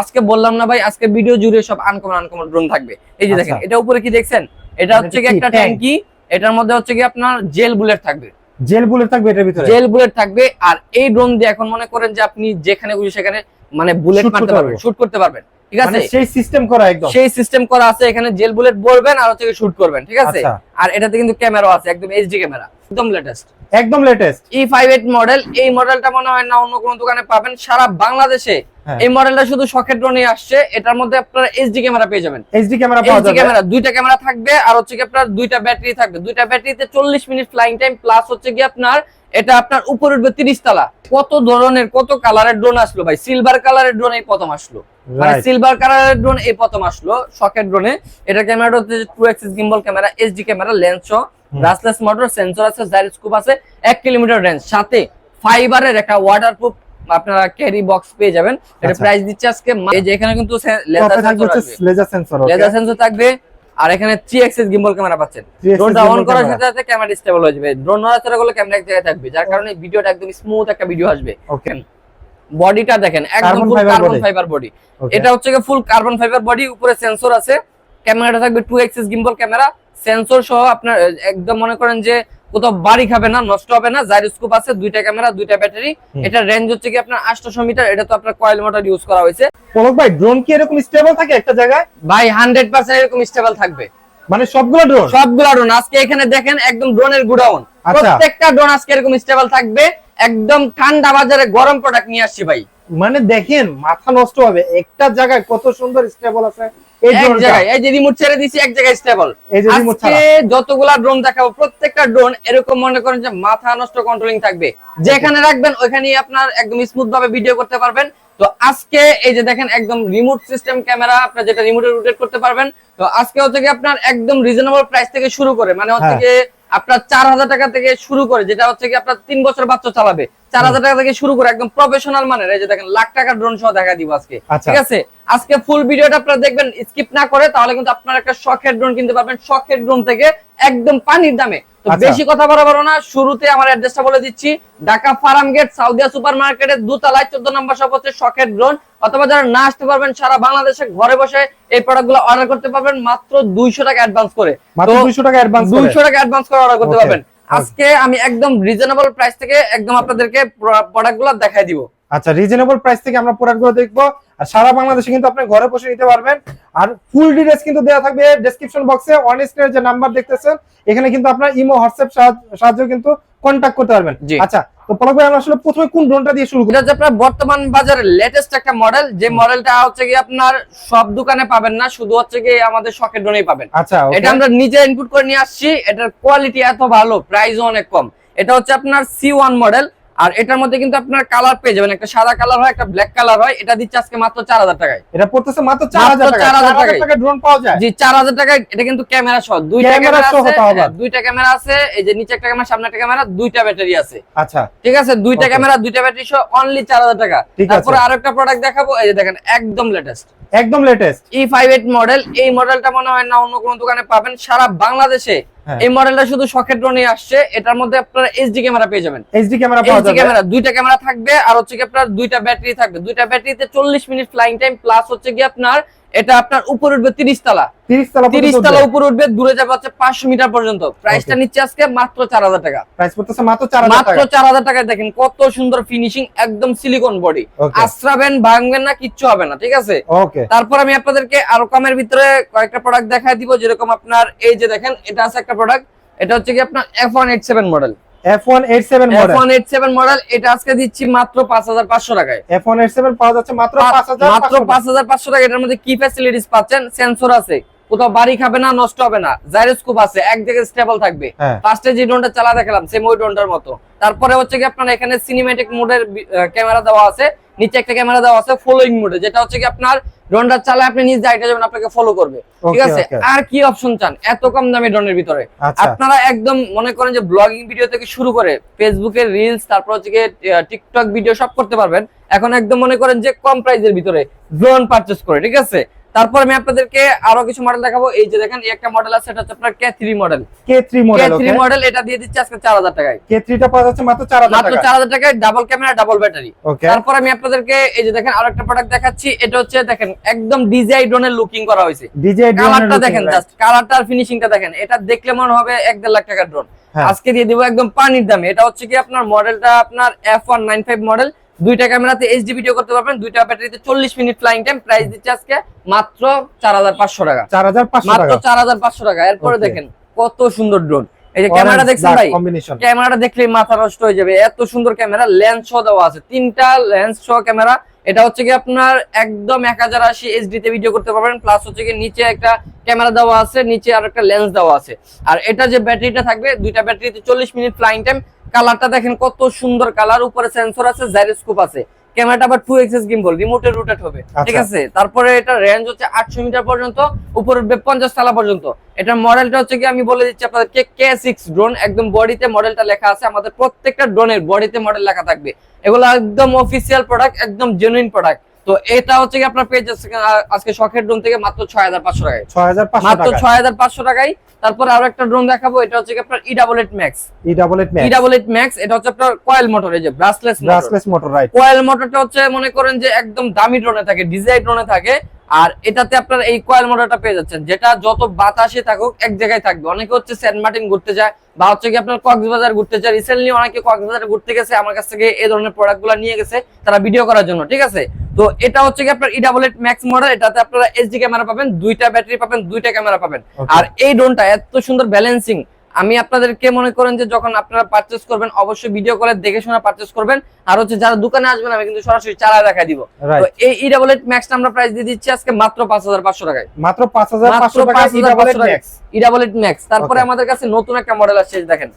আজকে বললাম না ভাই আজকে ভিডিও জুড়ে সব আনকমন আনকমন ড্রোন থাকবে। এই যে দেখেন আচ্ছা। এটা উপরে কি দেখছেন? এটা হচ্ছে কি? একটা ট্যাঙ্কি এটার মধ্যে হচ্ছে কি আপনার জেল বুলেট থাকবে। জেল বুলেট থাকবে এটার ভিতরে? জেল বুলেট থাকবে আর এই ড্রোন দিয়ে এখন মনে করেন যে আপনি যেখানে খুশি সেখানে মানে বুলেট মারতে পারবেন শুট করতে পারবেন ঠিক আছে? মানে সেই সিস্টেম করা একদম। সেই সিস্টেম করা আছে এখানে জেল বুলেট বলবেন আর হচ্ছে শুট করবেন ঠিক আছে? আচ্ছা। আর এটাতে কিন্তু ক্যামেরাও আছে একদম এইচডি ক্যামেরা একদম লেটেস্ট একদম latest E five eight model এই মডেলটা মনে হয় না অন্য কোনো দোকানে পাবেন সারা বাংলাদেশে। এই মডেলটা শুধু শখের ড্রোনে আসছে এটার মধ্যে আপনারা এইচডি ক্যামেরা পেয়ে যাবেন। এইচডি ক্যামেরা পাওয়া যাবে। ক্যামেরা দুইটা ক্যামেরা থাকবে আর হচ্ছে কি আপনার দুইটা ব্যাটারি থাকবে। দুইটা ব্যাটারিতে চল্লিশ মিনিট ফ্লাইং টাইম প্লাস হচ্ছে কি আপনার এটা আপনার উপরে উঠবে তিরিশ তালা। কত ধরনের কত কালারের ড্রোন আসলো ভাই? সিলভার কালারের ড্রোন এই প্রথম আসলো। মানে. সিলভার কালারের ড্রোন এই প্রথম আসলো শকের ড্রোনে এটা ক্যামেরাটা হচ্ছে two axis gimbal camera HD camera lens সহ ব্রাসলেস মোটর সেন্সর আছে জাইরোস্কোপ আছে এক কিলোমিটার রেঞ্জ সাথে ফাইবারের একটা ওয়াটারপ্রুফ আপনারা ক্যারি বক্স পেয়ে যাবেন। এটা আচ্ছা। প্রাইস দিচ্ছে আজকে এই যে এখানে কিন্তু লেজার সেন্সর আসবে। লেজার সেন্সর লেজার সেন্সর থাকবে আর এখানে থ্রি এক্সিস গিম্বল ক্যামেরা পাচ্ছেন। ড্রোনটা অন করার সাথে সাথে ক্যামেরা স্টেবল হয়ে যাবে। ড্রোন নড়াচড়া করলে ক্যামেরা এক জায়গায় থাকবে যার কারণে ভিডিওটা একদম স্মুথ একটা ভিডিও আসবে। ওকে বডিটা দেখেন একদম ফুল কার্বন ফাইবার বডি এটা হচ্ছে ফুল কার্বন ফাইবার বডি উপরে সেন্সর আছে। ক্যামেরাটা থাকবে two axis gimbal camera sensor সহ আপনার একদম মনে করেন যে কোথাও বাড়ি খাবে না নষ্ট হবে না জাইরোস্কোপ আছে দুইটা ক্যামেরা দুইটা ব্যাটারি এটা রেঞ্জ হচ্ছে কি আপনার 800 মিটার এটা তো আপনার কয়েল মোটর ইউজ করা হয়েছে। পলক ভাই ড্রোন কি এরকম স্টেবল থাকে একটা জায়গায়? ভাই 100% এরকম স্টেবল থাকবে। মানে সবগুলো ড্রোন সবগুলা ড্রোন আজকে এখানে দেখেন একদম ড্রোনের গুডাউন। প্রত্যেকটা ড্রোন আজকে এরকম স্টেবল থাকবে। একদম ঠান্ডা বাজারে গরম প্রোডাক্ট নিয়ে আসছি ভাই। মানে দেখেন মাথা নষ্ট হবে। একটা জায়গায় কত সুন্দর স্টেবল আছে। এক ড্রোনটা জায়গায় এই যে রিমোট ছেড়ে দিছি এক জায়গায় স্টেবল এই যে রিমোট আজকে যতগুলা ড্রোন দেখাবো প্রত্যেকটা ড্রোন এরকম মনে করেন যে মাথা নষ্ট কন্ট্রোলিং থাকবে। যেখানে রাখবেন আপনার একদম স্মুথ ভাবে ভিডিও করতে পারবেন। তো আজকে এই যে দেখেন একদম রিমোট সিস্টেম ক্যামেরা আপনার যেটা রিমোটে রোটেট করতে পারবেন। তো আজকে হচ্ছে কি আপনার একদম রিজনেবল প্রাইস থেকে শুরু করে মানে হচ্ছে হ্যাঁ। কি আপনার চার হাজার টাকা থেকে শুরু করে যেটা হচ্ছে কি আপনার তিন বছর বাচ্চা চালাবে চার হাজার টাকা থেকে শুরু করে একদম প্রফেশনাল মানের এই যে দেখেন লাখ টাকা ড্রোন সহ দেখা দিব আজকে। আচ্ছা। ঠিক আছে? আজকে ফুল ভিডিওটা আপনারা দেখবেন স্কিপ না করে তাহলে কিন্তু আপনার একটা শখের ড্রোন কিনতে পারবেন। শখের ড্রোন থেকে একদম পানির দামে। তো আচ্ছা। বেশি কথা বরাবর না শুরুতে আমার অ্যাড্রেসটা বলে দিচ্ছি। Dhaka farm gate Saudia super মার্কেটের দুতলায় চোদ্দ নম্বর শপ হচ্ছে শখের ড্রোন অথবা যারা না আসতে পারবেন সারা বাংলাদেশে ঘরে বসে এই প্রোডাক্টগুলো অর্ডার করতে পারবেন মাত্র দুইশো টাকা অ্যাডভান্স করে। 200 টাকা অ্যাডভান্স দুইশো টাকা অ্যাডভান্স করে অর্ডার করতে পারবেন। আজকে আমি একদম রিজনেবল প্রাইস থেকে একদম আপনাদেরকে প্রোডাক্টগুলো দেখাই দিব। আচ্ছা রিজনেবল প্রাইস থেকে আমরা প্রোডাক্টগুলো দেখব। আর সারা বাংলাদেশে কিন্তু আপনি ঘরে বসে নিতে পারবেন। আর ফুল ডিটেলস কিন্তু দেওয়া থাকবে ডেসক্রিপশন বক্সে অন স্ক্রিনের যে নাম্বার দেখতেছেন এখানে কিন্তু আপনার ইমো হোয়াটসঅ্যাপ সাহায্য কিন্তু কন্ট্যাক্ট করতে পারবেন। আচ্ছা তো পলক ভাই আমরা আসলে প্রথমে কোন ড্রোনটা দিয়ে শুরু করি? এটা আপনার বর্তমান বাজারে লেটেস্ট একটা মডেল যে মডেলটা হচ্ছে কি আপনার সব দোকানে পাবেন না শুধু হচ্ছে কি আমাদের শখের ড্রোনেই পাবেন। আচ্ছা এটা আমরা নিজে ইনপুট করে নিয়ে আসছি। এটার কোয়ালিটি এত ভালো প্রাইসও অনেক কম। এটা হচ্ছে আপনার সি ওয়ান মডেল আর এটার মধ্যে কিন্তু আপনার কালার পেয়ে যাবেন। একটা সাদা কালার হয় একটা ব্ল্যাক কালার হয়। এটা দিচ্ছে আজকে মাত্র চার হাজার টাকায়। এটা পড়তেছে মাত্র চার হাজার মাত্র টাকা 4,000 চার হাজার টাকায়। ড্রোন পাওয়া যায়। জি চার হাজার টাকায়। এটা কিন্তু ক্যামেরা সহ দুইটা ক্যামেরা আছে। হ্যাঁ, দুইটা ক্যামেরা আছে। এই যে নিচে একটা ক্যামেরা সামনে একটা ক্যামেরা দুইটা ব্যাটারি আছে। আচ্ছা। ঠিক আছে? দুইটা ক্যামেরা দুইটা ব্যাটারি সহ অনলি চার হাজার টাকা। তারপরে আরেকটা প্রোডাক্ট দেখাবো। এই যে দেখেন একদম লেটেস্ট একদম latest E five eight model এই মডেলটা মনে হয় না অন্য কোন দোকানে পাবেন সারা বাংলাদেশে হ্যাঁ। এই মডেলটা শুধু শখের ড্রোনে আসছে এটার মধ্যে আপনারা এইচডি ক্যামেরা পেয়ে যাবেন। এইচডি ক্যামেরা পাওয়া যাবে। ক্যামেরা দুইটা ক্যামেরা থাকবে আর হচ্ছে কি আপনার দুইটা ব্যাটারি থাকবে। দুইটা ব্যাটারিতে চল্লিশ মিনিট ফ্লাইং টাইম প্লাস হচ্ছে কি আপনার এটা আপনার উপরে উঠবে তিরিশ তালা। 30 তলা তিরিশ তালা উপরে উঠবে দূরে যাবে হচ্ছে পাঁচশো মিটার পর্যন্ত। প্রাইসটা. নিচ্ছে আজকে মাত্র চার হাজার টাকা। প্রাইস পড়তেছে মাত্র 4000 মাত্র চার হাজার টাকায় দেখেন কত সুন্দর ফিনিশিং একদম সিলিকন বডি. আশ্রাবেন ভাঙবেন না কিচ্ছু হবে না ঠিক আছে? ওকে তারপর আমি আপনাদেরকে আরও কমের ভিতরে কয়েকটা প্রোডাক্ট দেখাই দিব যেরকম আপনার এই যে দেখেন এটা আছে একটা প্রোডাক্ট এটা হচ্ছে কি আপনার F one eight seven model F187 F model one eight seven model এটা আজকে দিচ্ছি মাত্র পাঁচ হাজার পাঁচশো টাকায়। F187 পাওয়া যাচ্ছে মাত্র মাত্র 5500 পাঁচ হাজার পাঁচশো টাকা এটার মধ্যে কি ফ্যাসিলিটিস পাচ্ছেন? সেন্সর আছে কোথাও বাড়ি খাবে না নষ্ট হবে না। জাইরোস্কোপ আছে এক জায়গায় স্টেবল থাকবে। হ্যাঁ। ফার্স্টে যে ড্রোনটা চালা দেখালাম সেম ওই ড্রোনটার মতো। তারপরে হচ্ছে কি আপনার এখানে সিনেমেটিক মোডের ক্যামেরা দেওয়া আছে। নিচে একটা ক্যামেরা দেওয়া আছে ফলোইং মোডে যেটা হচ্ছে কি আপনার ড্রোনটা চালায় আপনি নিজ দায়িত্ব যাবেন আপনাকে ফলো করবে। ঠিক আছে? আর কি অপশন চান? এত কম দামে ড্রোনের ভিতরে। আচ্ছা। আপনারা একদম মনে করেন যে ব্লগিং ভিডিও থেকে শুরু করে ফেসবুকে রিলস তারপর হচ্ছে কি টিকটক ভিডিও সব করতে পারবেন। এখন একদম মনে করেন যে কম প্রাইসের ভিতরে ড্রোন পারচেস করে ঠিক আছে? তারপর আমি আপনাদেরকে আরও কিছু মডেল দেখাবো। এই যে দেখেন একটা মডেল আছে এটা হচ্ছে আপনার K three model K three K model three model এটা দিয়ে দিচ্ছে আজকে চার হাজার টাকায়। কে থ্রিটা পাওয়া যাচ্ছে মাত্র চার হাজার মাত্র চার হাজার টাকায় ডাবল ক্যামেরা ডাবল ব্যাটারি তারপর আমি আপনাদেরকে এই যে দেখেন আরও একটা প্রোডাক্ট দেখাচ্ছি এটা হচ্ছে দেখেন একদম ডিজাই ড্রোনের লুকিং করা হয়েছে। ডিজে কালারটা দেখেন জাস্ট কালারটা আর ফিনিশিংটা দেখেন। এটা দেখলে মনে হবে এক দেড় লাখ টাকার ড্রোন হ্যাঁ। আজকে দিয়ে দিব একদম পানির দামে। এটা হচ্ছে কি আপনার মডেলটা আপনার F one nine five model দুইটা ক্যামেরাতে এইচডি ভিডিও করতে পারবেন দুইটা ব্যাটারিতে চল্লিশ মিনিট ফ্লাইং টাইম প্রাইস দিচ্ছে আজকে মাত্র চার হাজার পাঁচশো টাকা। পাঁচশো মাত্র টাকা। চার হাজার পাঁচশো টাকা। এরপরে দেখেন কত সুন্দর ড্রোন এই যে ক্যামেরা দেখছেন ভাই? ক্যামেরাটা দেখলেই মাথা নষ্ট হয়ে যাবে। এত সুন্দর ক্যামেরা লেন্স সহ দেওয়া আছে। তিনটা লেন্স সহ ক্যামেরা। এটা হচ্ছে কি আপনার একদম এক হাজার আশি এইচডি তে ভিডিও করতে পারবেন। প্লাস হচ্ছে কি নিচে একটা ক্যামেরা দেওয়া আছে নিচে আর একটা লেন্স দেওয়া আছে। আর এটা যে ব্যাটারিটা থাকবে দুইটা ব্যাটারিতে চল্লিশ মিনিট ফ্লাইং টাইম কালারটা দেখেন কত সুন্দর কালার। উপরে সেন্সর আছে জাইরোস্কোপ আছে। ক্যামেরাটা আবার টু এক্সেস গিম্বল রিমোটে রোটেট হবে। ঠিক আচ্ছা। আছে? তারপরে এটা রেঞ্জ হচ্ছে আটশো মিটার পর্যন্ত উপরে পঞ্চাশ তালা পর্যন্ত। এটা মডেলটা হচ্ছে কি আমি বলে দিচ্ছি আপনাদেরকে কে সিক্স ড্রোন একদম বডিতে মডেলটা লেখা আছে। আমাদের প্রত্যেকটা ড্রোনের বডিতে মডেল লেখা থাকবে। এগুলো একদম অফিসিয়াল প্রোডাক্ট একদম জেনুইন প্রোডাক্ট তো এটা হচ্ছে কি আপনার পেজ আজকে শখের ড্রোন থেকে মাত্র ছয় হাজার পাঁচশো টাকায়। ছয় হাজার পাঁচশো মাত্র ছয় হাজার পাঁচশো টাকায়। তারপর আরও একটা ড্রোন দেখাবো এটা হচ্ছে আপনার E double eight max E double eight E double eight max এটা হচ্ছে আপনার কয়েল মোটর এই যে brushless brushless motor right coil মোটরটা হচ্ছে মনে করেন যে একদম দামি ড্রোনে থাকে ডিজাইন ড্রোনে থাকে। আর এটাতে আপনার এই কয়েল মোটরটা পেয়ে যাচ্ছেন যেটা যত বাতাসে থাকুক এক জায়গায় থাকবে। অনেকে হচ্ছে সেন্ট মার্টিন ঘুরতে যায় বা হচ্ছে কি আপনার কক্সবাজার ঘুরতে যায়। রিসেন্টলি অনেকে কক্সবাজার ঘুরতে গেছে আমার কাছ থেকে এই ধরনের প্রোডাক্টগুলো নিয়ে গেছে তারা ভিডিও করার জন্য ঠিক আছে? তো এটা হচ্ছে কি আপনার ইডাবল এইট ম্যাক্স মডেল এটাতে আপনারা এইচডি ক্যামেরা পাবেন দুইটা ব্যাটারি পাবেন দুইটা ক্যামেরা পাবেন। আর এই ড্রোনটা এত সুন্দর ব্যালেন্সিং আমি আপনাদেরকে মনে করেন যে যখন আপনারা পারচেস করবেন অবশ্যই ভিডিও কলে দেখে শোনা পারচেস করবেন। আর হচ্ছে যারা দোকানে আসবেন আমি কিন্তু সরাসরি চালায় দেখাই দিব। তো এই ই ডাবল এইট ম্যাক্সটা আমরা প্রাইস দিয়ে দিচ্ছি আজকে মাত্র পাঁচ হাজার পাঁচশো টাকায়। মাত্র পাঁচ হাজার মাত্র পাঁচশো টাকা পাঁচ E double eight max E double eight max তারপরে আমাদের কাছে নতুন একটা মডেল আসছে দেখেন।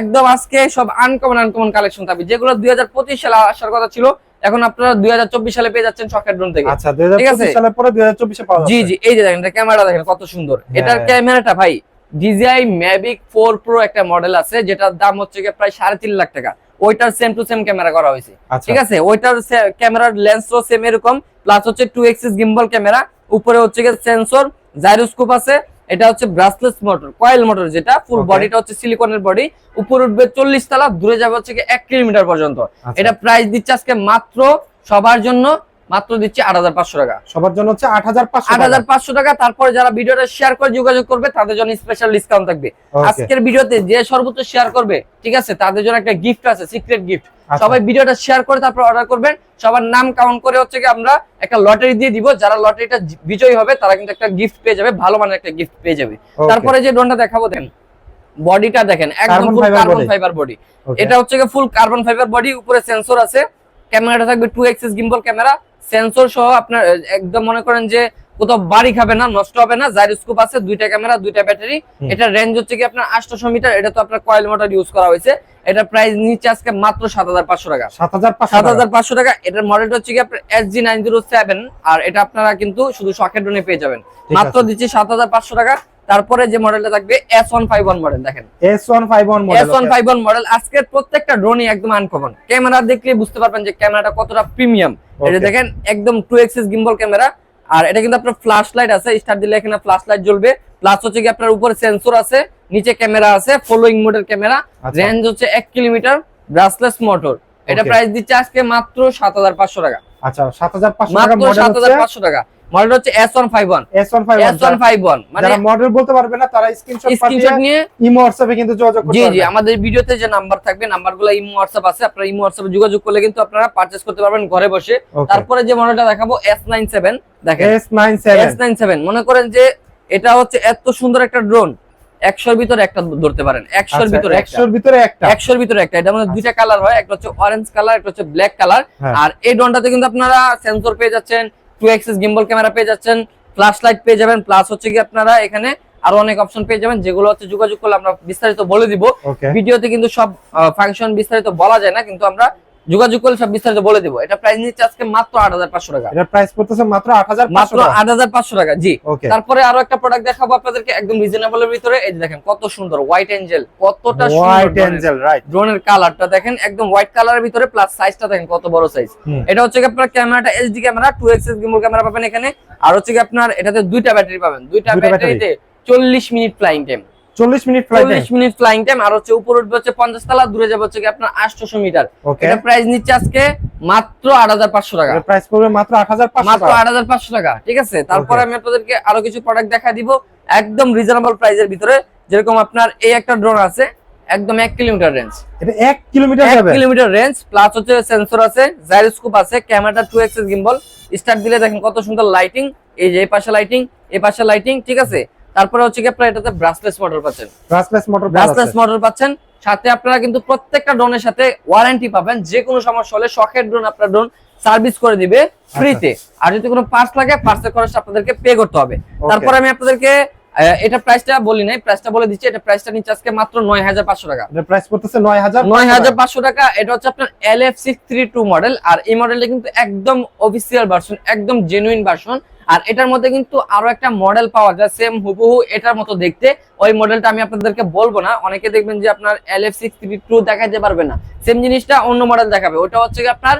একদম আজকে সব আনকমন আনকমন কালেকশন থাকবে। যেগুলো দুই হাজার পঁচিশ সালে আসার কথা ছিল এখন আপনারা দুই হাজার চব্বিশ সালে পেয়ে যাচ্ছেন শখের ড্রোন থেকে। আচ্ছা দুই হাজার ঠিক আছে? পরে দুই হাজার চব্বিশে পাওয়া জি জি এই যে দেখেন এটা ক্যামেরা দেখেন কত সুন্দর। এটার হ্যাঁ। ক্যামেরাটা ভাই ডিজিআই ম্যাভিক ফোর প্রো একটা মডেল আছে যেটার দাম হচ্ছে প্রায় সাড়ে তিন লাখ টাকা। ওইটার সেম টু সেম ক্যামেরা করা হয়েছে। আচ্ছা। ঠিক আছে? ওইটার ক্যামেরার লেন্সও সেম এরকম প্লাস হচ্ছে টু এক্সিস গিম্বল ক্যামেরা উপরে হচ্ছে গিয়ে সেন্সর জাইরোস্কোপ আছে এটা হচ্ছে ব্রাসলেস মোটর কয়েল মোটর যেটা ফুল বডিটা হচ্ছে সিলিকনের বডি উপরে উঠবে চল্লিশ তালা দূরে যাবে হচ্ছে এক কিলোমিটার পর্যন্ত। আচ্ছা। এটা প্রাইস দিচ্ছে আজকে মাত্র সবার জন্য মাত্র দিচ্ছে আট হাজার পাঁচশো টাকা। সবার জন্য হচ্ছে আট হাজার পাঁচশো আট হাজার পাঁচশো টাকা তারপরে যারা ভিডিওটা শেয়ার করে যোগাযোগ করবে তাদের জন্য স্পেশাল ডিসকাউন্ট থাকবে। আজকের ভিডিওতে যে সর্বোচ্চ শেয়ার করবে ঠিক আছে তাদের জন্য একটা গিফট আছে সিক্রেট গিফট আচ্ছা। সবাই ভিডিওটা শেয়ার করে তারপর অর্ডার করবেন। সবার নাম কাউন্ট করে হচ্ছে কি আমরা একটা লটারি দিয়ে দিব। যারা লটারিটা বিজয়ী হবে তারা কিন্তু একটা গিফট পেয়ে যাবে ভালো মানের একটা গিফট পেয়ে যাবে। তারপরে যে ড্রোনটা দেখাবো দেন বডিটা দেখেন একদম ফুল কার্বন ফাইবার বডি এটা হচ্ছে কি ফুল কার্বন ফাইবার বডি উপরে সেন্সর আছে। ক্যামেরাটা থাকবে two axis gimbal camera sensor সহ আপনার একদম মনে করেন যে কোথাও বাড়ি খাবে না নষ্ট হবে না জাইরোস্কোপ আছে দুইটা ক্যামেরা দুইটা ব্যাটারি। এটা রেঞ্জ হচ্ছে কি আপনার 800 মিটার এটা তো আপনার কয়েল মোটর ইউজ করা হয়েছে। এটা প্রাইস নিচ্ছে আজকে মাত্র সাত হাজার পাঁচশো টাকা। সাত হাজার পাঁচশো টাকা। এটার মডেলটা হচ্ছে কি আপনার S G nine zero seven আর এটা আপনারা কিন্তু শুধু শখের ড্রোনে পেয়ে যাবেন। মাত্র দিচ্ছি সাত হাজার পাঁচশো টাকা। তারপরে যে মডেলটা থাকবে S one five one model দেখেন। S one five one S one five one model আজকের প্রত্যেকটা ড্রোনই একদম আনকমন ক্যামেরা দেখলে বুঝতে পারবেন যে ক্যামেরাটা কতটা প্রিমিয়াম এটা দেখেন একদম টু এক্সিস গিম্বল ক্যামেরা আর এটা কিন্তু আপনার ফ্ল্যাশ লাইট আছে স্টার দিলে এখানে ফ্ল্যাশ লাইট জ্বলবে। প্লাস হচ্ছে কি আপনার উপরে সেন্সর আছে নিচে ক্যামেরা আছে ফলোইং মোডের ক্যামেরা। রেঞ্জ হচ্ছে এক কিলোমিটার ব্রাসলেস মোটর এটা প্রাইস দিচ্ছে আজকে মাত্র সাত হাজার পাঁচশো টাকা। আচ্ছা সাত হাজার পাঁচশো টাকা। হচ্ছে পাঁচশো টাকা মডেল হচ্ছে S one five one S one five S one five one মানে যারা মডেল বলতে পারবে না তারা স্ক্রিনশট স্ক্রিনশট নিয়ে ইমো হোয়াটসঅ্যাপে কিন্তু যোগাযোগ করতে জি জি আমাদের ভিডিওতে যে নাম্বার থাকবে নাম্বারগুলো ইমো হোয়াটসঅ্যাপ আছে আপনারা ইমো হোয়াটসঅ্যাপে যোগাযোগ করলে কিন্তু আপনারা পারচেজ করতে পারবেন ঘরে বসে। তারপরে যে মডেলটা দেখাবো এস নাইন সেভেন দেখেন। S nine seven S nine seven মনে করেন যে এটা হচ্ছে এত সুন্দর একটা ড্রোন একশোর ভিতরে একটা ধরতে পারেন একশোর ভিতরে আচ্ছা, একশোর ভিতরে একটা? একশোর ভিতরে একটা এটা মানে দুইটা কালার হয় একটা হচ্ছে অরেঞ্জ কালার একটা হচ্ছে ব্ল্যাক কালার। আর এই ড্রোনটাতে কিন্তু আপনারা সেন্সর পেয়ে যাচ্ছেন টু এক্সিস গিম্বল ক্যামেরা পেয়ে যাচ্ছেন ফ্ল্যাশ লাইট পেয়ে যাবেন প্লাস হচ্ছে কি আপনারা এখানে আরও অনেক অপশন পেয়ে যাবেন যেগুলো হচ্ছে যোগাযোগ করলে আমরা বিস্তারিত বলে দিব। ভিডিওতে কিন্তু সব ফাংশন বিস্তারিত বলা যায় না কিন্তু আমরা যোগাযোগ করলে সব বিস্তারিত বলে দেবো। এটা প্রাইস নিচ্ছে আজকে মাত্র আট হাজার পাঁচশো টাকা। এটার প্রাইস পড়তেছে মাত্র আট হাজার মাত্র আট হাজার পাঁচশো টাকা জি। ওকে তারপরে আরও একটা প্রোডাক্ট দেখাবো আপনাদেরকে একদম রিজনেবল এর ভিতরে। এই দেখেন কত সুন্দর হোয়াইট এঞ্জেল কতটা হোয়াইট এঞ্জেল রাইট ড্রোনের কালারটা দেখেন একদম হোয়াইট কালারের ভিতরে প্লাস সাইজটা দেখেন কত বড় সাইজ এটা হচ্ছে কি আপনার ক্যামেরাটা HD camera two axis gimbal camera পাবেন এখানে। আর হচ্ছে কি আপনার এটাতে দুইটা ব্যাটারি পাবেন। দুইটা দুইটা ব্যাটারিতে চল্লিশ মিনিট ফ্লাইং টাইম চল্লিশ মিনিট ফ্লাইট চল্লিশ মিনিট ফ্লাইং টাইম আর হচ্ছে উপর উঠবে হচ্ছে পঞ্চাশ তালা দূরে যাবে হচ্ছে কি আপনার আটশোশো মিটার। ওকে এটা প্রাইস নিচ্ছে আজকে মাত্র আট হাজার পাঁচশো টাকা। এটার প্রাইস পড়বে মাত্র আট হাজার পাঁচশো মাত্র টাকা। আট হাজার পাঁচশো টাকা ঠিক আছে? তারপরে আমি আপনাদেরকে আরও কিছু প্রোডাক্ট দেখা দিব। একদম রিজনেবল প্রাইসের ভিতরে যেরকম আপনার এই একটা ড্রোন আছে একদম এক কিলোমিটার রেঞ্জ এটা এক কিলোমিটার এক যাবে? কিলোমিটার রেঞ্জ প্লাস হচ্ছে সেন্সর আছে জাইরোস্কোপ আছে ক্যামেরাটা টু এক্সেস গিম্বল স্টার্ট দিলে দেখেন কত সুন্দর লাইটিং এই যে এই পাশে লাইটিং এই পাশে লাইটিং ঠিক আছে? তারপরে হচ্ছে কি আপনারা এটাতে ব্রাসলেস মোটর পাচ্ছেন। ব্রাসলেস মোটর ব্রাসলেস মোটর পাচ্ছেন। সাথে আপনারা কিন্তু প্রত্যেকটা ড্রোনের সাথে ওয়ারেন্টি পাবেন। যে কোনো সমস্যা হলে শখের ড্রোন আপনার ড্রোন সার্ভিস করে দিবে ফ্রিতে আর যদি কোনো পার্টস লাগে পার্টসের খরচটা আপনাদেরকে পে করতে হবে। তারপর আমি আপনাদেরকে এটা প্রাইসটা বলি নাই প্রাইসটা বলে দিচ্ছি এটা প্রাইসটা নিচ্ছে আজকে মাত্র নয় হাজার পাঁচশো টাকা। এটার প্রাইস পড়তেছে নয় হাজার নয় হাজার পাঁচশো টাকা এটা হচ্ছে আপনার L F six three two model আর এই মডেলটা কিন্তু একদম অফিসিয়াল ভার্সন একদম জেনুইন ভার্সন আর এটার মধ্যে কিন্তু আরও একটা মডেল পাওয়া যায় সেম হুবহু এটার মতো দেখতে। ওই মডেলটা আমি আপনাদেরকে বলব না। অনেকে দেখবেন যে আপনার L F six three two দেখাতে পারবে না। সেম জিনিসটা অন্য মডেল দেখাবে। ওটা হচ্ছে কি আপনার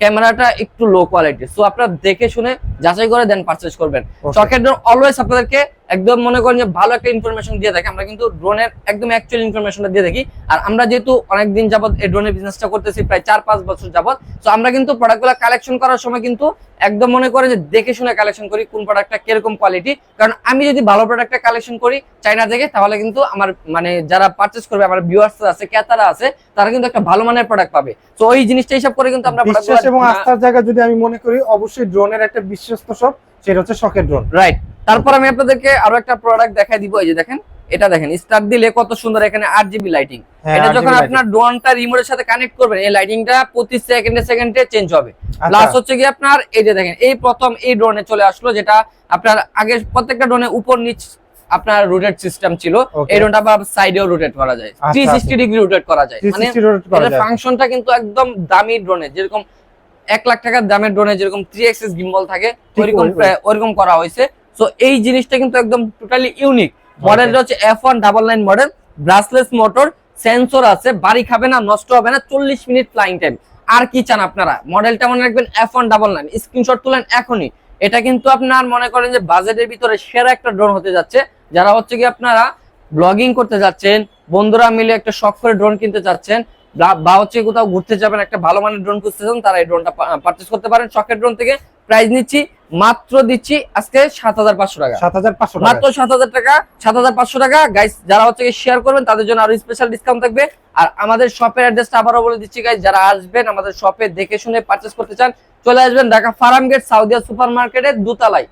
ক্যামেরাটা একটু লো কোয়ালিটি সো আপনারা দেখে শুনে যাচাই করে দেন পারচেস করবেন। চকের অলওয়েজ আপনাদেরকে একদম মনে করেন যে ভালো একটা ইনফরমেশন দিয়ে থাকি আমরা কিন্তু ড্রোনের একদম অ্যাকচুয়াল ইনফরমেশনটা দিয়ে থাকি আর আমরা যেহেতু অনেকদিন যাবত এই ড্রোনের বিজনেসটা করতেছি প্রায় চার পাঁচ বছর যাবৎ তো আমরা কিন্তু প্রোডাক্টগুলো কালেকশন করার সময় কিন্তু একদম মনে করে যে দেখে শুনে কালেকশন করি কোন প্রোডাক্টটা কীরকম কোয়ালিটি কারণ আমি যদি ভালো প্রোডাক্টটা কালেকশন করি চাইনা থেকে তাহলে কিন্তু আমার মানে যারা পারচেস করবে আমার ভিউয়ার্স আছে ক্রেতারা আছে তারা কিন্তু একটা ভালো মানের প্রোডাক্ট পাবে। তো ওই জিনিসটা হিসাব করে কিন্তু আমরা এবং আস্থার জায়গা যদি আমি মনে করি অবশ্যই ড্রোনের একটা বিশ্বস্ত সব সেটা হচ্ছে শখের ড্রোন রাইট তারপর আমি আপনাদেরকে আরও একটা প্রোডাক্ট দেখাই দিব এই যে দেখেন এটা দেখেন স্টার দিলে কত সুন্দর এখানে আট জিবি লাইটিং এটা যখন আপনার ড্রোনটা রিমোটের সাথে কানেক্ট করবেন এই লাইটিংটা প্রতি সেকেন্ডে সেকেন্ডে চেঞ্জ হবে। আচ্ছা। প্লাস হচ্ছে কি আপনার এই যে দেখেন এই প্রথম এই ড্রোনে চলে আসলো যেটা আপনার আগে প্রত্যেকটা ড্রোনে উপর নিচ আপনার রোটেট সিস্টেম ছিল এই ড্রোনটা আবার সাইডেও রোটেট করা যায়। আচ্ছা, থ্রি সিক্সটি ডিগ্রি রোটেট করা যায়। মানে 360 এটা ফাংশনটা কিন্তু একদম দামি ড্রোনে যেরকম এক লাখ টাকার দামের ড্রোনে যেরকম থ্রি এক্সেস গিম্বল থাকে ওইরকম ওইরকম করা হয়েছে। তো এই জিনিসটা কিন্তু একদম টোটালি ইউনিক মডেলটা হচ্ছে F one double nine model brushless motor sensor আছে বাড়ি খাবে না নষ্ট হবে না চল্লিশ মিনিট ফ্লাইং টাইম আর কি চান আপনারা? মডেলটা মনে রাখবেন F one double nine screenshot তুলেন এখনই। এটা কিন্তু আপনার মনে করেন যে বাজেটের ভিতরে সেরা একটা ড্রোন হতে যাচ্ছে। যারা হচ্ছে কি আপনারা ব্লগিং করতে যাচ্ছেন বন্ধুরা মিলে একটা শখ করে ড্রোন কিনতে চাচ্ছেন বা- হচ্ছে কোথাও ঘুরতে যাবেন একটা ভালো মানের ড্রোন খুঁজতেছেন তারা এই ড্রোনটা পারচেস করতে পারেন। শখের ড্রোন থেকে প্রাইস নিচ্ছি। মাত্র দিচ্ছি আজকে সাত হাজার পাঁচশো টাকা। সাত হাজার পাঁচশো মাত্র সাত হাজার টাকা সাত হাজার পাঁচশো টাকা। গাইস যারা হচ্ছে শেয়ার করবেন তাদের জন্য আরও স্পেশাল ডিসকাউন্ট থাকবে। আর আমাদের শপের অ্যাড্রেসটা আবারও বলে দিচ্ছি গাইস যারা আসবেন আমাদের শপে দেখে শুনে পারচেস করতে চান চলে আসবেন Dhaka farm gate Saudia super মার্কেটের দুতলায়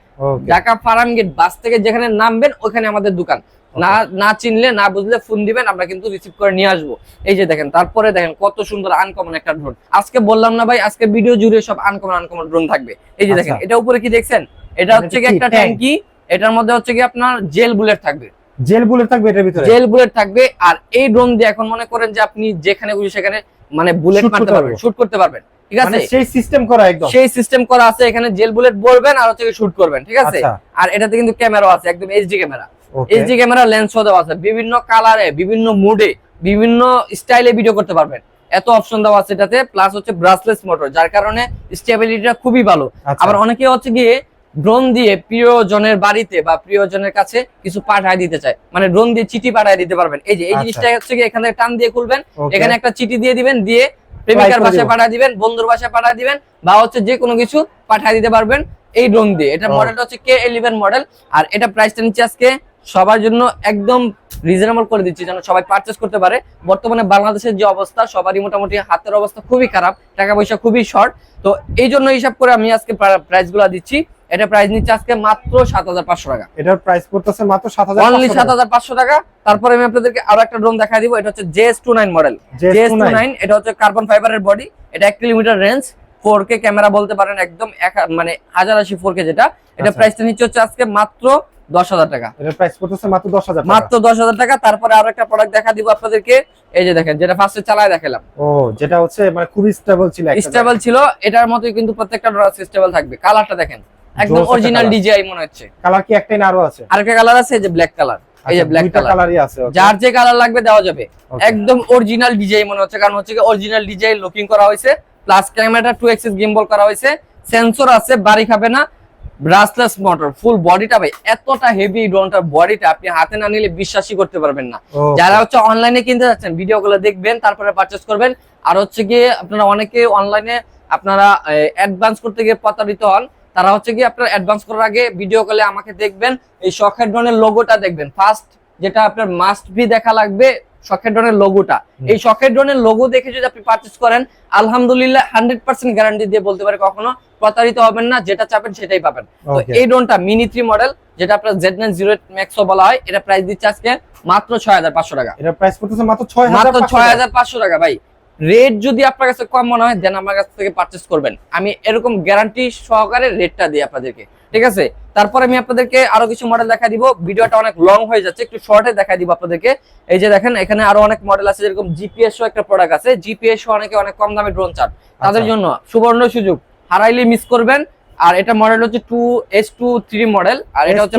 ঢাকা ফার্ম গেট বাস থেকে যেখানে নামবেন ওখানে আমাদের দোকান। না না চিনলে না বুঝলে ফোন দিবেন আমরা কিন্তু রিসিভ করে নিয়ে আসব। এই যে দেখেন তারপরে দেখেন কত সুন্দর আনকমন একটা ড্রোন আজকে বললাম না ভাই আজকে ভিডিও জুড়ে সব আনকমন আনকমন ড্রোন থাকবে। এই যে দেখেন আচ্ছা। এটা উপরে কি দেখছেন? এটা হচ্ছে কি? একটা ট্যাঙ্কি এটার মধ্যে হচ্ছে কি আপনার জেল বুলেট থাকবে। জেল বুলেট থাকবে এটার ভিতরে? জেল বুলেট থাকবে আর এই ড্রোন দিয়ে এখন মনে করেন যে আপনি যেখানে খুশি সেখানে মানে বুলেট মারতে পারবেন শুট করতে পারবেন ঠিক আছে? মানে সেই সিস্টেম করা একদম। সেই সিস্টেম করা আছে এখানে জেল বুলেট বলবেন আর হচ্ছে শুট করবেন ঠিক আছে? আচ্ছা। আর এটাতে কিন্তু ক্যামেরা আছে একদম HD camera HD camera lens দেওয়া আছে। বিভিন্ন কালারে বিভিন্ন মুডে বিভিন্ন স্টাইলে ভিডিও করতে পারবেন। এত অপশন দেওয়া আছে এটাতে প্লাস হচ্ছে ব্রাসলেস মোটর যার কারণে স্টেবিলিটিটা খুবই ভালো। আচ্ছা। আবার অনেকে হচ্ছে গিয়ে ড্রোন দিয়ে প্রিয়জনের বাড়িতে বা প্রিয়জনের কাছে কিছু পাঠায় দিতে চায়। মানে ড্রোন দিয়ে চিঠি পাঠায় দিতে পারবেন। এই যে এই আচ্ছা। জিনিসটা হচ্ছে গিয়ে এখানে টান দিয়ে খুলবেন। এখানে একটা চিঠি দিয়ে দিবেন দিয়ে প্রেমিকার বাসায়। পাঠায় দিবেন বন্ধুর বাসায় পাঠায় দিবেন বা হচ্ছে যে কোনো কিছু পাঠায় দিতে পারবেন এই ড্রোন দিয়ে। এটা। মডেলটা হচ্ছে কে ইলেভেন মডেল আর এটা প্রাইসটা নিচ্ছে আজকে সবার জন্য একদম রিজনেবল করে দিচ্ছি যেন সবাই পারচেস করতে পারে। বর্তমানে বাংলাদেশের যে অবস্থা সবারই মোটামুটি হাতের অবস্থা খুবই খারাপ টাকা পয়সা খুবই শর্ট তো এই জন্য হিসাব করে আমি আজকে প্রাইসগুলা দিচ্ছি। এটা প্রাইস নিচ্ছে আজকে মাত্র সাত হাজার পাঁচশো টাকা। এটার প্রাইস পড়তেছে মাত্র সাত হাজার অনলি সাত হাজার পাঁচশো টাকা। তারপরে আমি আপনাদেরকে আরও একটা ড্রোন দেখা দিব। এটা হচ্ছে JS two nine model JS two nine এটা হচ্ছে কার্বন ফাইবারের বডি এটা এক kilometre range four K camera বলতে পারেন একদম এক মানে হাজার আশি ফোর কে যেটা। এটা আচ্ছা। প্রাইসটা নিচ্ছে হচ্ছে আজকে মাত্র দশ হাজার টাকা। এটার প্রাইস পড়তেছে মাত্র দশ হাজার মাত্র দশ হাজার টাকা তারপরে আরও একটা প্রোডাক্ট দেখা দিব আপনাদেরকে। এই যে দেখেন যেটা ফার্স্টে চালায় দেখালাম। ও যেটা হচ্ছে মানে খুবই স্টেবল ছিল স্টেবল ছিল এটার মতোই কিন্তু প্রত্যেকটা ড্রয়ার স্টেবল থাকবে। কালারটা দেখেন একদম অরিজিনাল ডিজিআই মনে হচ্ছে। কালার কি একটাই না আরও আছে? আরেকটা কালার আছে যে ব্ল্যাক কালার এই যে আচ্ছা, ব্ল্যাক কালার কালারই আছে যার যে কালার লাগবে দেওয়া যাবে। একদম অরিজিনাল মনে হচ্ছে কারণ হচ্ছে অরিজিনাল লুকিং করা হয়েছে প্লাস ক্যামেরাটা টু এক্সিস গিম্বল করা হয়েছে। সেন্সর আছে বাড়ি খাবে না। ব্রাসলেস মোটর ফুল বডিটা ভাই এতটা হেভি ড্রোনটার বডিটা আপনি হাতে না নিলে বিশ্বাসই করতে পারবেন না। যারা হচ্ছে অনলাইনে কিনতে যাচ্ছেন ভিডিও গুলো দেখবেন তারপরে পারচেস করবেন। আর হচ্ছে গিয়ে আপনারা অনেকে অনলাইনে আপনারা অ্যাডভান্স করতে গিয়ে প্রতারিত হন। তারা হচ্ছে কি আপনার অ্যাডভান্স করার আগে ভিডিও কলে আমাকে দেখবেন এই শখের ড্রোনের লোগোটা দেখবেন। ফার্স্ট যেটা আপনার মাস্ট বি দেখা লাগবে শখের ড্রোনের লোগোটা এই শখের ড্রোনের লোগো দেখে যদি আপনি পারচেস করেন আলহামদুলিল্লাহ হান্ড্রেড পার্সেন্ট গ্যারান্টি দিয়ে বলতে পারে কখনো প্রতারিত হবেন না যেটা চাপেন সেটাই পাবেন। তো এই ড্রোনটা মিনি থ্রি মডেল যেটা আপনার জেড নাইন জিরো ম্যাক্সও বলা হয় এটা প্রাইস দিচ্ছে আজকে মাত্র ছয় হাজার পাঁচশো টাকা। এটা প্রাইস ছয় মাত্র ছয় হাজার পাঁচশো টাকা ভাই। রেট যদি আপনার কাছে কম মনে হয় দেন আমার কাছ থেকে পারচেস করবেন। আমি এরকম গ্যারান্টি সহকারে রেটটা দিই আপনাদেরকে ঠিক আছে? তারপরে আমি আপনাদেরকে আরও কিছু মডেল দেখা দিব। ভিডিওটা অনেক লং হয়ে যাচ্ছে একটু শর্টে দেখা দিব আপনাদেরকে। এই যে দেখেন এখানে আরও অনেক মডেল আছে যেরকম জিপিএস একটা প্রোডাক্ট আছে। জিপিএস অনেকে অনেক কম দামে ড্রোন চান। তাদের আচ্ছা। জন্য সুবর্ণ সুযোগ। হারাইলে মিস করবেন। আর এটা মডেল হচ্ছে two S two three model আর এটা হচ্ছে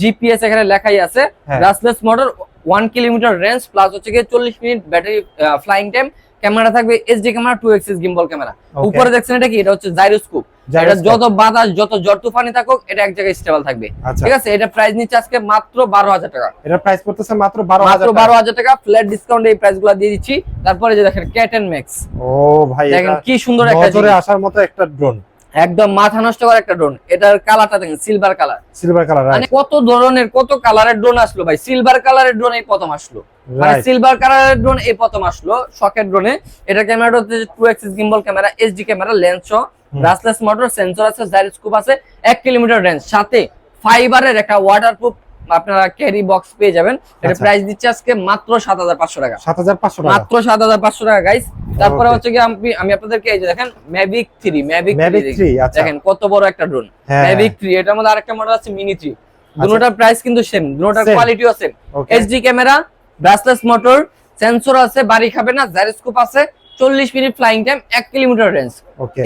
জিপিএস এখানে লেখাই আছে। হ্যাঁ। Brushless motor one kilometre range plus হচ্ছে গিয়ে চল্লিশ minute battery flying time camera থাকবে HD camera two axis gimbal camera উপরে দেখছেন এটা কি? এটা হচ্ছে জাইরোস্কোপ এটা যত বাতাস যত জ্বর তুফানি থাকুক এটা এক জায়গায় স্টেবল থাকবে। আচ্ছা। ঠিক আছে? এটা প্রাইস নিচ্ছে আজকে মাত্র বারো হাজার টাকা। এটার প্রাইস পড়তেছে মাত্র বারো মাত্র হাজার বারো হাজার টাকা। ফ্ল্যাট ডিসকাউন্ট এই প্রাইসগুলো দিয়ে দিচ্ছি। তারপরে যে দেখেন ক্যাটেন ম্যাক্স ও ভাই দেখেন কি সুন্দর একটা আসার মতো একটা ড্রোন একদম মাথা নষ্ট করা একটা ড্রোন এটার কালারটা দেখেন সিলভার কালার সিলভার কালার মানে কত ধরনের কত কালারের ড্রোন আসলো ভাই? সিলভার কালারের ড্রোন এই প্রথম আসলো। মানে সিলভার কালারের ড্রোন এই প্রথম আসলো শকের ড্রোনে এটা ক্যামেরাটা হচ্ছে two axis gimbal camera HD camera lens সহ। ব্রাসলেস মোটর সেন্সর আছে জাইরোস্কোপ আছে এক কিলোমিটার রেঞ্জ সাথে ফাইবারের একটা ওয়াটারপ্রুফ আপনারা ক্যারি বক্স পেয়ে যাবেন। এটা আচ্ছা। প্রাইস দিচ্ছে আজকে মাত্র সাত হাজার পাঁচশো টাকা। সাত হাজার পাঁচশো টাকা। মাত্র সাত হাজার পাঁচশো টাকা গাইস তারপরে হচ্ছে কি আমি আমি আপনাদেরকে এই যে দেখেন ম্যাভিক থ্রি ম্যাভিক থ্রি আচ্ছা। দেখেন কত বড় একটা ড্রোন ম্যাভিক থ্রি এটার মধ্যে আরেকটা মডেল আছে মিনি থ্রি দুটোটার প্রাইস কিন্তু সেম দুটোটার. কোয়ালিটিও same HD camera brushless motor sensor আছে বাড়ি খাবে না জাইরোস্কোপ আছে। চল্লিশ মিনিট ফ্লাইং টাইম এক কিলোমিটার রেঞ্জ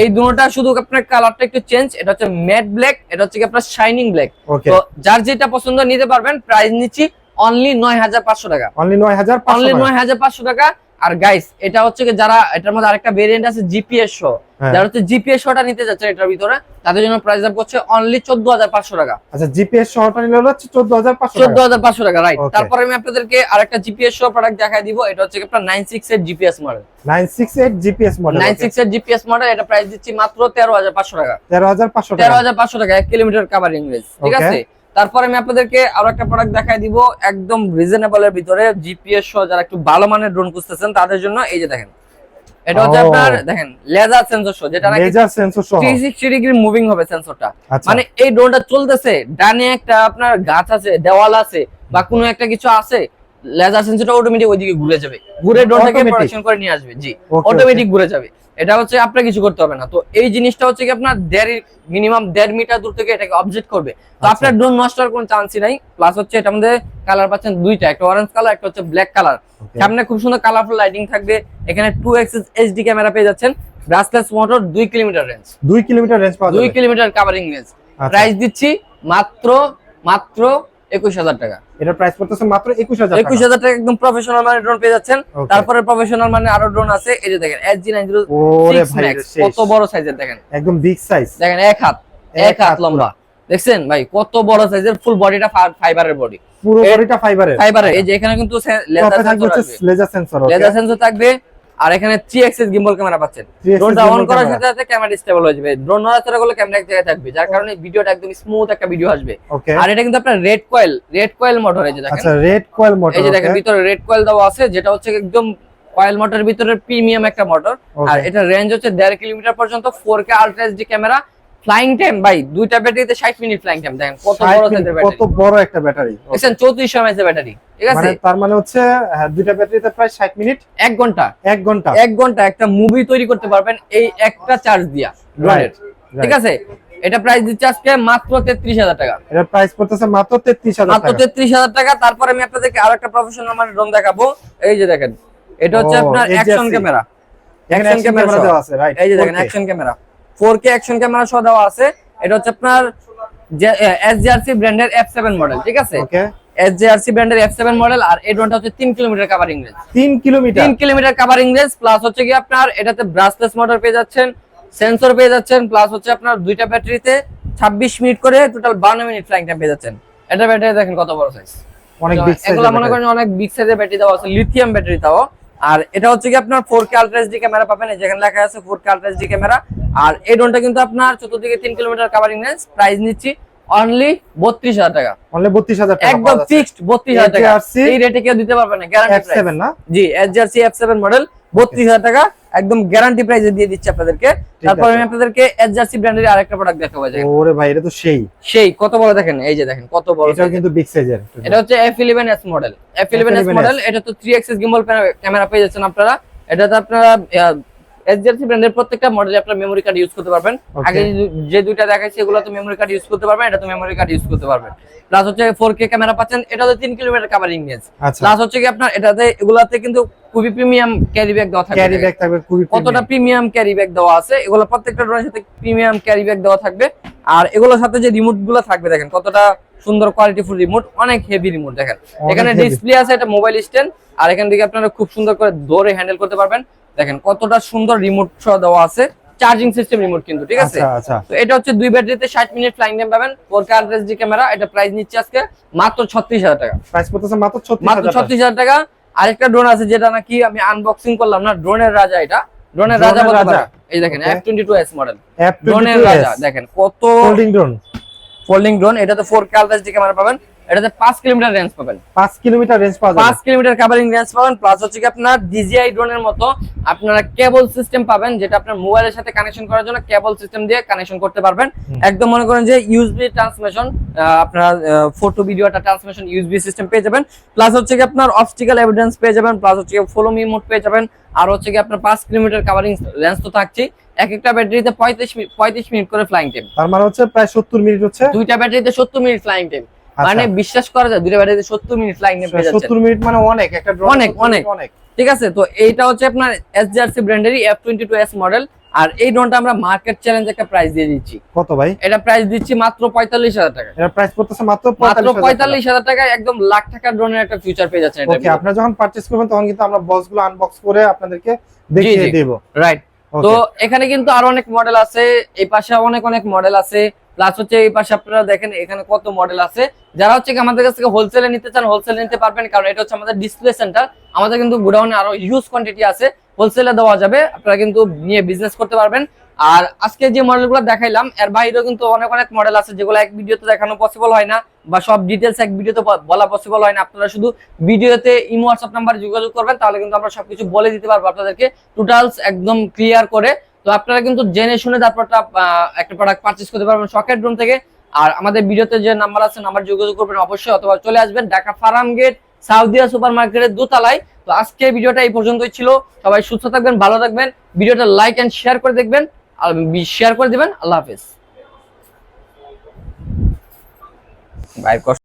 এই দুটোটা শুধু আপনার কালারটা একটু চেঞ্জ এটা হচ্ছে ম্যাট ব্ল্যাক এটা হচ্ছে আপনার শাইনিং ব্ল্যাক তো যার যেটা পছন্দ নিতে পারবেন প্রাইস নিচ্ছি অনলি নয় হাজার পাঁচশো টাকা। অনলি নয় হাজার পাঁচশো অনলি নয় হাজার পাঁচশো টাকা আর গাইস এটা হচ্ছে কি যারা এটার মধ্যে আরেকটা ভেরিয়েন্ট আছে জিপিএস শো হ্যাঁ। যারা হচ্ছে জিপিএস শোটা নিতে যাচ্ছে এটার ভিতরে তাদের জন্য প্রাইস দাম করছে অনলি চোদ্দ হাজার পাঁচশো টাকা। আচ্ছা জিপিএস সহটা নিলে হচ্ছে চোদ্দ হাজার পাঁচশো চোদ্দ টাকা রাইট. তারপরে আমি আপনাদেরকে আরেকটা জিপিএস শো প্রোডাক্ট দেখাই দিব এটা হচ্ছে আপনার নাইন সিক্স এর GPS model nine six eight GPS model nine six এর জিপিএস মডেল এটা প্রাইস দিচ্ছি মাত্র তেরো হাজার পাঁচশো টাকা। তেরো হাজার পাঁচশো তেরো টাকা হাজার পাঁচশো টাকা এক কিলোমিটার কাভারিং রেঞ্জ ঠিক আছে? তারপরে আমি আপনাদেরকে আরও একটা প্রোডাক্ট দেখাই দিব একদম রিজনেবল এর ভিতরে জিপিএস সহ যারা একটু ভালো মানের ড্রোন খুঁজতেছেন তাদের জন্য এই যে দেখেন। এটা হচ্ছে. আপনার দেখেন লেজার সেন্সর সহ যেটা লেজার সেন্সর সহ। 360 ডিগ্রি মুভিং হবে সেন্সরটা আচ্ছা। মানে এই ড্রোনটা চলতেছে ডানে একটা আপনার গাছ আছে দেওয়াল আছে বা কোনো একটা কিছু আছে লেজার সেন্সরটা অটোমেটিক ওইদিকে ঘুরে যাবে। ঘুরে ড্রোনটাকে? প্রোডাকশন করে নিয়ে আসবে জি। অটোমেটিক ঘুরে যাবে। এটা হচ্ছে আপনার কিছু করতে হবে না। তো এই জিনিসটা হচ্ছে কি আপনার দেড় মিনিমাম দেড় মিটার দূর থেকে এটাকে অবজেক্ট করবে। তো আচ্ছা। আপনার ড্রোন নষ্ট হওয়ার কোনো চান্সই নাই। প্লাস হচ্ছে এটার মধ্যে কালার পাচ্ছেন দুইটা একটা অরেঞ্জ কালার একটা হচ্ছে ব্ল্যাক কালার. সামনে খুব সুন্দর কালারফুল লাইটিং থাকবে। এখানে টু এক্সিস এইচডি ক্যামেরা পেয়ে যাচ্ছেন। ব্রাসলেস মোটর দুই কিলোমিটার রেঞ্জ দুই কিলোমিটার রেঞ্জ পাওয়া দুই কিলোমিটার কাভারিং রেঞ্জ। প্রাইস দিচ্ছি মাত্র মাত্র একুশ হাজার টাকা। এটার প্রাইস পড়তেছে মাত্র একুশ হাজার একুশ হাজার টাকা একদম প্রফেশনাল মানে ড্রোন পেয়ে যাচ্ছেন। তারপরে প্রফেশনাল মানে আরও ড্রোন আছে এই যে দেখেন এস জি নাইন জিরো। কত বড় সাইজের দেখেন। একদম বিগ সাইজ দেখেন এক হাত এক হাত লম্বা। দেখছেন ভাই কত বড় সাইজের ফুল বডিটা ফাইবারের বডি পুরো বডিটা ফাইবারের ফাইবারের এই যে এখানে কিন্তু লেজার সেন্সর থাকবে আর এখানে থ্রি এক্সেস গিম্বল ক্যামেরা পাচ্ছেন। ড্রোনটা অন করার সাথে সাথে ক্যামেরা স্টেবল হয়ে যাবে। ড্রোন নড়াচড়া করলে ক্যামেরা এক জায়গায় থাকবে যার কারণে ভিডিওটা একদম স্মুথ একটা ভিডিও আসবে। আর এটা কিন্তু আপনার red coil red coil motor এই যে দেখেন। আচ্ছা রেড কয়েল মোটর এই যে দেখেন ভিতরে রেড কয়েল দেওয়া আছে যেটা হচ্ছে একদম কয়েল মোটরের ভিতরে প্রিমিয়াম একটা মোটর আর এটা রেঞ্জ হচ্ছে দেড় কিলোমিটার পর্যন্ত four K ultra HD camera flying time ভাই দুইটা ব্যাটারিতে ষাট মিনিট ফ্লাইং টাইম দেখেন কত বড় সাইজের কত বড় একটা ব্যাটারি দেখছেন চৌত্রিশ এমএস এর ব্যাটারি ঠিক আছে? মানে তার মানে হচ্ছে হ্যাঁ, দুইটা ব্যাটারিতে প্রায় 60 মিনিট। এক ঘণ্টা। এক ঘণ্টা। এক ঘণ্টা একটা মুভি তৈরি করতে পারবেন এই একটা চার্জ দিয়া ড্রোনের ঠিক আছে? এটা প্রাইস দিচ্ছে আজকে মাত্র তেত্রিশ হাজার টাকা। এটার প্রাইস পড়তেছে মাত্র তেত্রিশ হাজার মাত্র টাকা। তেত্রিশ হাজার টাকা তারপরে আমি আপনাদেরকে আরও একটা প্রফেশনাল মানে ড্রোন দেখাবো। এই যে দেখেন এটা হচ্ছে আপনার অ্যাকশন ক্যামেরা অ্যাকশন ক্যামেরা দেওয়া আছে রাইট এই যে দেখেন action camera 4K action camera সহ দেওয়া আছে। এটা হচ্ছে আপনার এসজিআরসি ব্র্যান্ডের এফ সেভেন মডেল ঠিক আছে? এসজিআরসি ব্র্যান্ডের F7 মডেল আর এই ড্রোনটা হচ্ছে 3 কিলোমিটার কভারিং রেঞ্জ তিন kilometre 3 kilometre covering range plus হচ্ছে কি আপনার এটাতে ব্রাসলেস মোটর পেয়ে যাচ্ছেন সেন্সর পেয়ে যাচ্ছেন প্লাস হচ্ছে আপনার দুইটা ব্যাটারিতে 26 মিনিট করে টোটাল 52 মিনিট ফ্লাইং টাইম পেয়ে যাচ্ছেন। এটা ব্যাটারি দেখেন কত বড় সাইজ অনেক এগুলো মনে করেন অনেক বিগ সাইজের ব্যাটারি দেওয়া আছে লিথিয়াম ব্যাটারি তাও। আর এটা হচ্ছে কি আপনার four K ultra D camera পাবেন যেখানে লেখা আছে four K ultra D camera আর এই ড্রোনটা কিন্তু আপনার চতুর্দিকে তিন কিলোমিটার কাভারিং রেঞ্জ প্রাইস নিচ্ছি অনলি 32000 টাকা। অনলি 32000 টাকা একদম ফিক্সড 32000 টাকা। এই রেটে কেউ দিতে পারবে না গ্যারান্টি F7 না? জি এসজিআরসি F7 মডেল 32000 টাকা একদম গ্যারান্টি প্রাইসে দিয়ে দিচ্ছি আপনাদেরকে। তারপর। আমি আপনাদেরকে এসজিআরসি ব্র্যান্ডের আরেকটা প্রোডাক্ট দেখাবো যে ওরে ভাই এটা তো সেই। সেই কত বড় দেখেন? এই যে দেখেন কত বড় এটাও কিন্তু বিগ সাইজের এটা হচ্ছে F11s model F11s F11s model এটা তো 3 অ্যাক্সিস গিম্বল ক্যামেরা পেয়ে যাচ্ছেন আপনারা। এটাতে আপনারা এসজিআরসি ব্র্যান্ডের প্রত্যেকটা মডেলে আপনারা মেমরি কার্ড ইউজ করতে পারবেন। আগে যে- দুইটা দেখাইছি এগুলো তো মেমরি কার্ড ইউজ করতে পারবেন এটা তো মেমরি কার্ড ইউজ করতে পারবেন। প্লাস হচ্ছে 4K ক্যামেরা পাচ্ছেন এটা 3 কিলোমিটার কভারিং রেঞ্জ প্লাস হচ্ছে কি আপনার এটাতে এগুলাতে কিন্তু খুবই প্রিমিয়াম ক্যারি ব্যাগ দেওয়া ক্যারি ব্যাগ থাকবে খুবই কতটা প্রিমিয়াম ক্যারি ব্যাগ দেওয়া আছে এগুলো প্রত্যেকটা ড্রোনের সাথে প্রিমিয়াম ক্যারি ব্যাগ দেওয়া থাকবে। আর এগুলোর সাথে যে রিমোটগুলো থাকবে দেখেন কতটা সুন্দর কোয়ালিটিফুল রিমোট অনেক হেভি রিমোট দেখেন। এখানে ডিসপ্লে আছে এটা মোবাইল স্ট্যান্ড আর এখান থেকে আপনারা খুব সুন্দর করে ধরে হ্যান্ডেল করতে পারবেন। দেখেন কতটা সুন্দর রিমোট সহ দেওয়া আছে। চার্জিং সিস্টেম রিমোট কিন্তু ঠিক আছে? আচ্ছা আচ্ছা। তো এটা হচ্ছে দুই ব্যাটারিতে 60 মিনিট ফ্লাইং টাইম পাবেন। 4K আলট্রা এইচডি ক্যামেরা এটা প্রাইস নিচ্ছে আজকে মাত্র 36000 টাকা। প্রাইস পড়তেছে মাত্র মাত্র 36000 টাকা। আরেকটা ড্রোন আছে যেটা নাকি আমি আনবক্সিং করলাম না ড্রোনের রাজা এটা। ড্রোনের রাজা বলতে। পারেন। এই দেখেন Okay. F twenty two S model ড্রোনের রাজা দেখেন কত ফোল্ডিং ড্রোন ফোল্ডিং ড্রোন এটাতে ফোর কে আলট্রা ক্যামেরা পাবেন। এটাতে পাঁচ কিলোমিটার রেঞ্জ পাবেন। 5 কিলোমিটার রেঞ্জ পাঁচ যাবে। কিলোমিটার কাভারিং রেঞ্জ পাবেন প্লাস হচ্ছে কি আপনার ডিজিআই ড্রোনের মতো আপনারা কেবল সিস্টেম পাবেন যেটা আপনার মোবাইলের সাথে কানেকশন করার জন্য কেবল সিস্টেম দিয়ে কানেকশন করতে পারবেন। একদম মনে করেন যে ইউএসবি ট্রান্সমিশন আপনার ফটো ভিডিওটা ট্রান্সমিশন ইউএসবি সিস্টেম পেয়ে যাবেন। প্লাস হচ্ছে কি আপনার অবস্টিক্যাল এভিডেন্স পেয়ে যাবেন প্লাস হচ্ছে ফলো মি মোড পেয়ে যাবেন। আর হচ্ছে কি আপনার পাঁচ কিলোমিটার কাভারিং রেঞ্জ তো থাকছেই। এক একটা ব্যাটারিতে পঁয়ত্রিশ মিনিট পঁয়ত্রিশ মিনিট করে ফ্লাইং টাইম তার মানে হচ্ছে প্রায় 70 মিনিট হচ্ছে। দুইটা ব্যাটারিতে সত্তর মিনিট ফ্লাইং টাইম। মানে বিশ্বাস করা যায় ব্যাটারিতে মিনিট পেয়ে যাচ্ছে। 70 মিনিট মানে অনেক একটা অনেক, অনেক। ঠিক আছে তো এইটা হচ্ছে আপনার SGRC ব্র্যান্ডেরই F twenty two S model আর এই ড্রোনটা আমরা মার্কেট চ্যালেঞ্জ একটা প্রাইস দিয়ে দিচ্ছি। কত ভাই? এটা প্রাইস দিচ্ছি মাত্র পঁয়তাল্লিশ হাজার টাকা। এর প্রাইস পড়তেছে মাত্র মাত্র 45000 পঁয়তাল্লিশ হাজার টাকায় একদম লাখ টাকার ড্রোনের একটা ফিউচার পেয়ে যাচ্ছেন ওকে আপনারা যখন পারচেজ করবেন তখন কিন্তু আমরা বক্সগুলো আনবক্স করে আপনাদেরকে দেখিয়ে দেব। রাইট তো এখানে কিন্তু আরও অনেক মডেল আছে এই পাশে অনেক অনেক মডেল আছে। প্লাস হচ্ছে এই পাশে আপনারা দেখেন এখানে কত মডেল আছে। যারা হচ্ছে আমাদের কাছ থেকে হোলসেলে নিতে চান হোলসেলে নিতে পারবেন, কারণ এটা হচ্ছে আমাদের ডিসপ্লে সেন্টার আমাদের কিন্তু গোডাউনে আরও হিউজ কোয়ান্টিটি আছে। হোলসেলে দেওয়া যাবে, আপনারা কিন্তু নিয়ে বিজনেস করতে পারবেন। আর আজকে যে মডেলগুলো দেখাইলাম, এর বাইরেও কিন্তু অনেক অনেক মডেল আছে, যেগুলো এক ভিডিওতে দেখানো পসিবল হয় না, বা সব ডিটেলস এক ভিডিওতে বলা পসিবল হয় না। আপনারা শুধু ভিডিওতে ইমো হোয়াটসঅ্যাপ নাম্বার যোগাযোগ করবেন, তাহলে কিন্তু আমরা সবকিছু বলে দিতে পারব আপনাদেরকে। টোটালস একদম ক্লিয়ার করে তো আপনারা কিন্তু জেনে শুনে তারপরটা একটা প্রোডাক্ট পারচেজ করতে পারবেন শকের ড্রোন থেকে। আর আমাদের ভিডিওতে যে নাম্বার আছে নাম্বার যোগাযোগ করবেন অবশ্যই, অথবা চলে আসবেন Dhaka farm gate, Saudia super মার্কেটের দোতলায়। তো আজকে ভিডিওটা এই পর্যন্তই ছিল। সবাই সুস্থ থাকবেন, ভালো থাকবেন। ভিডিওটা লাইক এন্ড শেয়ার করে দেখবেন, আর শেয়ার করে দেবেন। আল্লাহ হাফেজ।